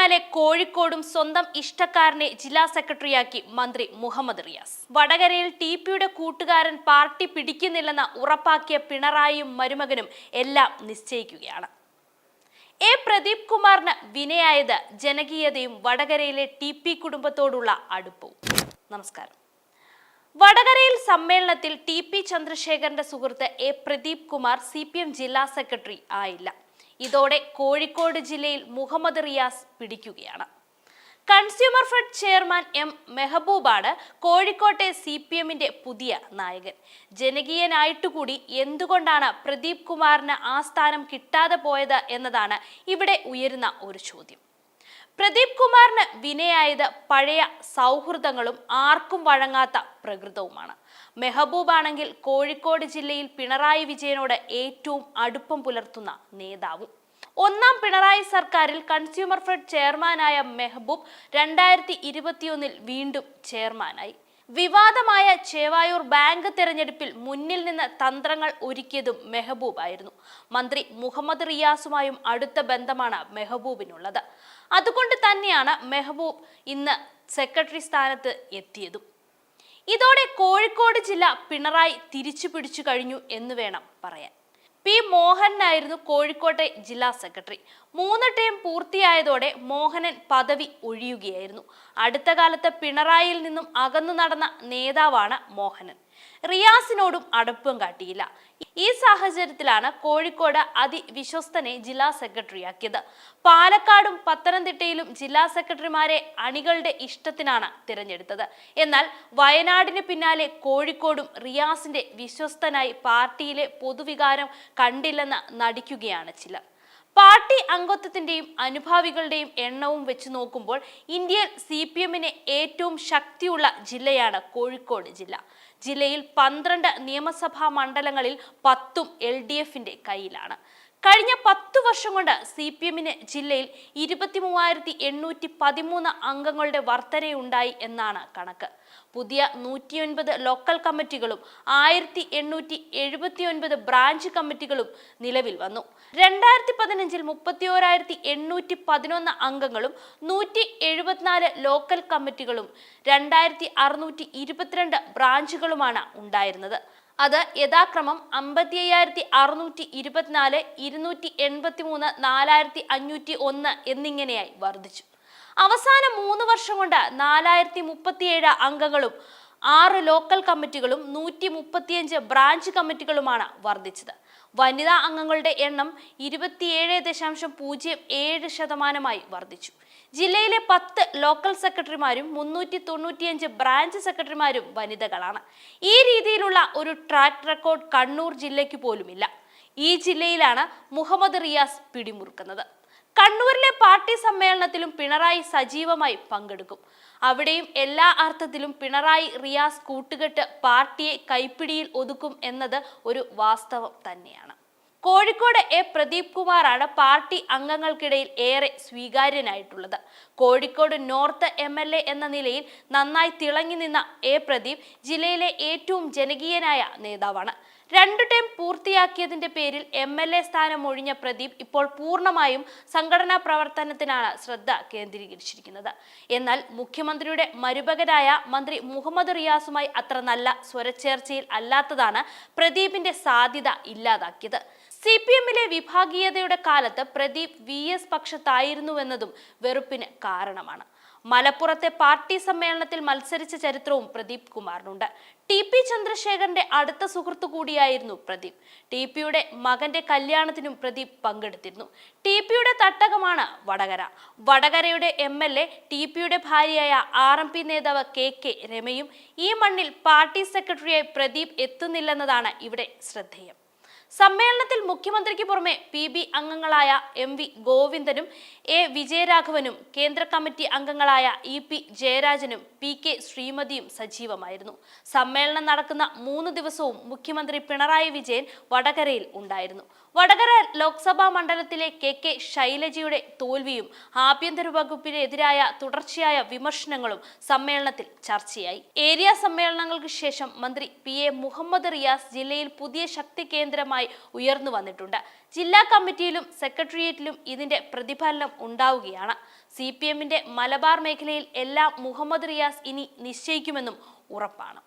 പിന്നാലെ കോഴിക്കോടും സ്വന്തം ഇഷ്ടക്കാരനെ ജില്ലാ സെക്രട്ടറിയാക്കി മന്ത്രി മുഹമ്മദ് റിയാസ്. വടകരയിൽ ടി പിയുടെ കൂട്ടുകാരൻ പാർട്ടി പിടിക്കുന്നില്ലെന്ന ഉറപ്പാക്കിയ പിണറായിയും മരുമകനും എല്ലാം നിശ്ചയിക്കുകയാണ്. എ പ്രദീപ് കുമാറിന് വിനയായത് ജനകീയതയും വടകരയിലെ ടി പി കുടുംബത്തോടുള്ള അടുപ്പവും. നമസ്കാരം. വടകരയിൽ സമ്മേളനത്തിൽ ടി പി ചന്ദ്രശേഖരന്റെ സുഹൃത്ത് A Pradeep Kumar C P M ജില്ലാ സെക്രട്ടറി ആയില്ല. ഇതോടെ കോഴിക്കോട് ജില്ലയിൽ മുഹമ്മദ് റിയാസ് പിടിക്കുകയാണ്. കൺസ്യൂമർ ഫെഡ് ചെയർമാൻ എം മെഹബൂബാണ് കോഴിക്കോട്ടെ സി പി എമ്മിന്റെ പുതിയ നായകൻ. ജനകീയനായിട്ടുകൂടി എന്തുകൊണ്ടാണ് പ്രദീപ് കുമാറിന് ആ സ്ഥാനം കിട്ടാതെ പോയത് എന്നതാണ് ഇവിടെ ഉയരുന്ന ഒരു ചോദ്യം. പ്രദീപ് കുമാറിന് വിനയായത് പഴയ സൗഹൃദങ്ങളും ആർക്കും വഴങ്ങാത്ത പ്രകൃതവുമാണ്. മെഹബൂബ് ആണെങ്കിൽ കോഴിക്കോട് ജില്ലയിൽ പിണറായി വിജയനോട് ഏറ്റവും അടുപ്പം പുലർത്തുന്ന നേതാവും. ഒന്നാം പിണറായി സർക്കാരിൽ കൺസ്യൂമർ ഫെഡ് ചെയർമാനായ മെഹബൂബ് രണ്ടായിരത്തി ഇരുപത്തിയൊന്നിൽ വീണ്ടും ചെയർമാനായി. വിവാദമായ ചേവായൂർ ബാങ്ക് തെരഞ്ഞെടുപ്പിൽ മുന്നിൽ നിന്ന് തന്ത്രങ്ങൾ ഒരുക്കിയതും മെഹബൂബായിരുന്നു. മന്ത്രി മുഹമ്മദ് റിയാസുമായും അടുത്ത ബന്ധമാണ് മെഹബൂബിനുള്ളത്. അതുകൊണ്ട് തന്നെയാണ് മെഹബൂബ് ഇന്ന് സെക്രട്ടറി സ്ഥാനത്ത് എത്തിയതും. ഇതോടെ കോഴിക്കോട് ജില്ല പിണറായി തിരിച്ചു പിടിച്ചു കഴിഞ്ഞു എന്ന് വേണം പറയാൻ. പി മോഹനായിരുന്നു കോഴിക്കോട്ടെ ജില്ലാ സെക്രട്ടറി. മൂന്ന് ടേം പൂർത്തിയായതോടെ മോഹനൻ പദവി ഒഴിയുകയായിരുന്നു. അടുത്ത കാലത്ത് പിണറായിയിൽ നിന്നും അകന്നു നടന്ന നേതാവാണ് മോഹനൻ. റിയാസിനോടും അടുപ്പം കാട്ടിയില്ല. ഈ സാഹചര്യത്തിലാണ് കോഴിക്കോട് അതിവിശ്വസ്തനെ ജില്ലാ സെക്രട്ടറിയാക്കിയത്. പാലക്കാടും പത്തനംതിട്ടയിലും ജില്ലാ സെക്രട്ടറിമാരെ അണികളുടെ ഇഷ്ടത്തിനാണ് തിരഞ്ഞെടുത്തത്. എന്നാൽ വയനാടിന് പിന്നാലെ കോഴിക്കോടും റിയാസിന്റെ വിശ്വസ്തനായി പാർട്ടിയിലെ പൊതുവികാരം കണ്ടില്ലെന്ന് നടിക്കുകയാണ് ചിലർ. പാർട്ടി അംഗത്വത്തിന്റെയും അനുഭാവികളുടെയും എണ്ണവും വെച്ച് നോക്കുമ്പോൾ ഇന്ത്യയിൽ സി പി എമ്മിന് ഏറ്റവും ശക്തിയുള്ള ജില്ലയാണ് കോഴിക്കോട് ജില്ല. ജില്ലയിൽ പന്ത്രണ്ട് നിയമസഭാ മണ്ഡലങ്ങളിൽ പത്തും എൽ ഡി എഫിന്റെ കയ്യിലാണ്. കഴിഞ്ഞ പത്തു വർഷം കൊണ്ട് സി പി എമ്മിന് ജില്ലയിൽ ഇരുപത്തി മൂവായിരത്തി എണ്ണൂറ്റി പതിമൂന്ന് അംഗങ്ങളുടെ വർധനയുണ്ടായി എന്നാണ് കണക്ക്. പുതിയ നൂറ്റിയൊൻപത് ലോക്കൽ കമ്മിറ്റികളും ആയിരത്തി എണ്ണൂറ്റി എഴുപത്തി ഒൻപത് ബ്രാഞ്ച് കമ്മിറ്റികളും നിലവിൽ വന്നു. രണ്ടായിരത്തി പതിനഞ്ചിൽ മുപ്പത്തി ഓരായിരത്തി എണ്ണൂറ്റി പതിനൊന്ന് അംഗങ്ങളും നൂറ്റി എഴുപത്തിനാല് ലോക്കൽ കമ്മിറ്റികളും രണ്ടായിരത്തി അറുന്നൂറ്റി ഇരുപത്തിരണ്ട് ബ്രാഞ്ചുകളുമാണ് ഉണ്ടായിരുന്നത്. അത് യഥാക്രമം അമ്പത്തി അയ്യായിരത്തി അറുന്നൂറ്റി ഇരുപത്തിനാല് ഇരുന്നൂറ്റി എൺപത്തി മൂന്ന് നാലായിരത്തി അഞ്ഞൂറ്റി ഒന്ന് എന്നിങ്ങനെയായി വർദ്ധിച്ചു. അവസാന മൂന്ന് വർഷം കൊണ്ട് നാലായിരത്തി മുപ്പത്തിയേഴ് അംഗങ്ങളും ആറ് ലോക്കൽ കമ്മിറ്റികളും നൂറ്റി മുപ്പത്തിയഞ്ച് ബ്രാഞ്ച് കമ്മിറ്റികളുമാണ് വർദ്ധിച്ചത്. വനിതാ അംഗങ്ങളുടെ എണ്ണം ഇരുപത്തിയേഴ് ദശാംശം പൂജ്യം ഏഴ് ശതമാനമായി വർദ്ധിച്ചു. ജില്ലയിലെ പത്ത് ലോക്കൽ സെക്രട്ടറിമാരും മുന്നൂറ്റി തൊണ്ണൂറ്റിയഞ്ച് ബ്രാഞ്ച് സെക്രട്ടറിമാരും വനിതകളാണ്. ഈ രീതിയിലുള്ള ഒരു ട്രാക്ക് റെക്കോർഡ് കണ്ണൂർ ജില്ലയ്ക്ക് പോലുമില്ല. ഈ ജില്ലയിലാണ് മുഹമ്മദ് റിയാസ് പിടിമുറുക്കുന്നത്. കണ്ണൂരിലെ പാർട്ടി സമ്മേളനത്തിലും പിണറായി സജീവമായി പങ്കെടുക്കും. അവിടെയും എല്ലാ അർത്ഥത്തിലും പിണറായി റിയാസ് കൂട്ടുകെട്ട് പാർട്ടിയെ കൈപ്പിടിയിൽ ഒതുക്കും എന്നത് ഒരു വാസ്തവം തന്നെയാണ്. കോഴിക്കോട് എ പ്രദീപ് കുമാറാണ് പാർട്ടി അംഗങ്ങൾക്കിടയിൽ ഏറെ സ്വീകാര്യനായിട്ടുള്ളത്. Kozhikode north M L A എന്ന നിലയിൽ നന്നായി തിളങ്ങി നിന്ന എ പ്രദീപ് ജില്ലയിലെ ഏറ്റവും ജനകീയനായ നേതാവാണ്. രണ്ടു ടൈം പൂർത്തിയാക്കിയതിന്റെ പേരിൽ എം എൽ എ സ്ഥാനം ഒഴിഞ്ഞ പ്രദീപ് ഇപ്പോൾ പൂർണമായും സംഘടനാ പ്രവർത്തനത്തിനാണ് ശ്രദ്ധ കേന്ദ്രീകരിച്ചിരിക്കുന്നത്. എന്നാൽ മുഖ്യമന്ത്രിയുടെ മരുഭകരായ മന്ത്രി മുഹമ്മദ് റിയാസുമായി അത്ര നല്ല സ്വരച്ചേർച്ചയിൽ അല്ലാത്തതാണ് പ്രദീപിന്റെ സാധ്യത ഇല്ലാതാക്കിയത്. സി പി എമ്മിലെ വിഭാഗീയതയുടെ കാലത്ത് പ്രദീപ് വി എസ് പക്ഷത്തായിരുന്നുവെന്നതും വെറുപ്പിന് കാരണമാണ്. മലപ്പുറത്തെ പാർട്ടി സമ്മേളനത്തിൽ മത്സരിച്ച ചരിത്രവും പ്രദീപ് കുമാറിനുണ്ട്. ടി പി ചന്ദ്രശേഖരന്റെ അടുത്ത സുഹൃത്തു കൂടിയായിരുന്നു പ്രദീപ്. ടി പിയുടെ മകന്റെ കല്യാണത്തിനും പ്രദീപ് പങ്കെടുത്തിരുന്നു. ടി പിയുടെ തട്ടകമാണ് വടകര. വടകരയുടെ എം എൽ എ ടി പിയുടെ ഭാര്യയായ ആർ എം പി നേതാവ് കെ കെ രമയും ഈ മണ്ണിൽ പാർട്ടി സെക്രട്ടറിയായി പ്രദീപ് എത്തുന്നില്ലെന്നതാണ് ഇവിടെ ശ്രദ്ധേയം. സമ്മേളനത്തിൽ മുഖ്യമന്ത്രിക്ക് പുറമെ പി ബി അംഗങ്ങളായ എം വി ഗോവിന്ദനും എ വിജയരാഘവനും കേന്ദ്ര കമ്മിറ്റി അംഗങ്ങളായ ഇ പി ജയരാജനും പി കെ ശ്രീമതിയും സജീവമായിരുന്നു. സമ്മേളനം നടക്കുന്ന മൂന്ന് ദിവസവും മുഖ്യമന്ത്രി പിണറായി വിജയൻ വടകരയിൽ ഉണ്ടായിരുന്നു. വടകര ലോക്സഭാ മണ്ഡലത്തിലെ കെ കെ ശൈലജയുടെ തോൽവിയും ആഭ്യന്തര വകുപ്പിനെതിരായ തുടർച്ചയായ വിമർശനങ്ങളും സമ്മേളനത്തിൽ ചർച്ചയായി. ഏരിയ സമ്മേളനങ്ങൾക്ക് ശേഷം മന്ത്രി പി എ മുഹമ്മദ് റിയാസ് ജില്ലയിൽ പുതിയ ശക്തി കേന്ദ്രമായി ശക്തമായി ഉയർന്നു വന്നിട്ടുണ്ട്. ജില്ലാ കമ്മിറ്റിയിലും സെക്രട്ടേറിയറ്റിലും ഇതിന്റെ പ്രതിഫലനം ഉണ്ടാവുകയാണ്. സി പി എമ്മിന്റെ മലബാർ മേഖലയിൽ എല്ലാം മുഹമ്മദ് റിയാസ് ഇനി നിശ്ചയിക്കുമെന്നും ഉറപ്പാണ്.